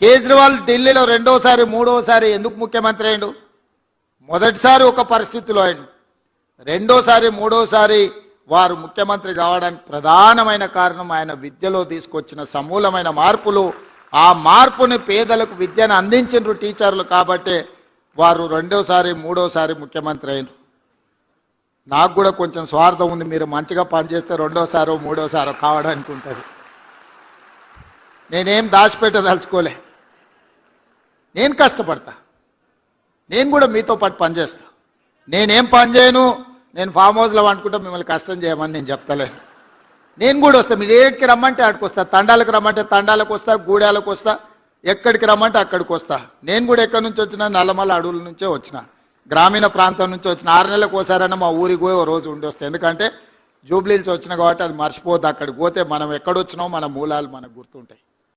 కేజ్రీవాల్ ఢిల్లీలో రెండోసారి మూడోసారి ఎందుకు ముఖ్యమంత్రి అయ్యాడు? మొదటిసారి ఒక పరిస్థితిలో అయ్యాడు. రెండోసారి మూడోసారి వారు ముఖ్యమంత్రి కావడానికి ప్రధానమైన కారణం ఆయన విద్యలో తీసుకొచ్చిన సమూలమైన మార్పులు. ఆ మార్పుని పేదలకు విద్యను అందించిన టీచర్లు కాబట్టే వారు రెండోసారి మూడోసారి ముఖ్యమంత్రి అయినరు నాకు కూడా కొంచెం స్వార్థం ఉంది మీరు మంచిగా పనిచేస్తే రెండోసారో మూడోసారో కావడానికి ఉంటుంది నేనేం దాచిపెట్టదలుచుకోలే. నేను కష్టపడతా. నేను కూడా మీతో పాటు పనిచేస్తా. నేనేం పని చేయను నేను ఫామ్ హౌస్లో వండుకుంటా మిమ్మల్ని కష్టం చేయమని నేను చెప్తలేను. నేను కూడా వస్తా మీరు ఏడికి రమ్మంటే ఆడికి వస్తా తండాలకు రమ్మంటే తండాలకు వస్తా గూడాలకు వస్తా ఎక్కడికి రమ్మంటే అక్కడికి వస్తా. నేను కూడా ఎక్కడి నుంచి వచ్చినా నల్లమల్ల అడవుల నుంచే వచ్చిన. గ్రామీణ ప్రాంతం నుంచి వచ్చిన ఆరు నెలలకు ఒకసారైనా మా ఊరికి పోయి ఓ రోజు ఉండి వస్తాయి ఎందుకంటే జూబ్లీల్స్ వచ్చిన కాబట్టి అది మర్చిపోద్దు అక్కడికి పోతే మనం ఎక్కడొచ్చినామో మన మూలాలు మనకు గుర్తుంటాయి.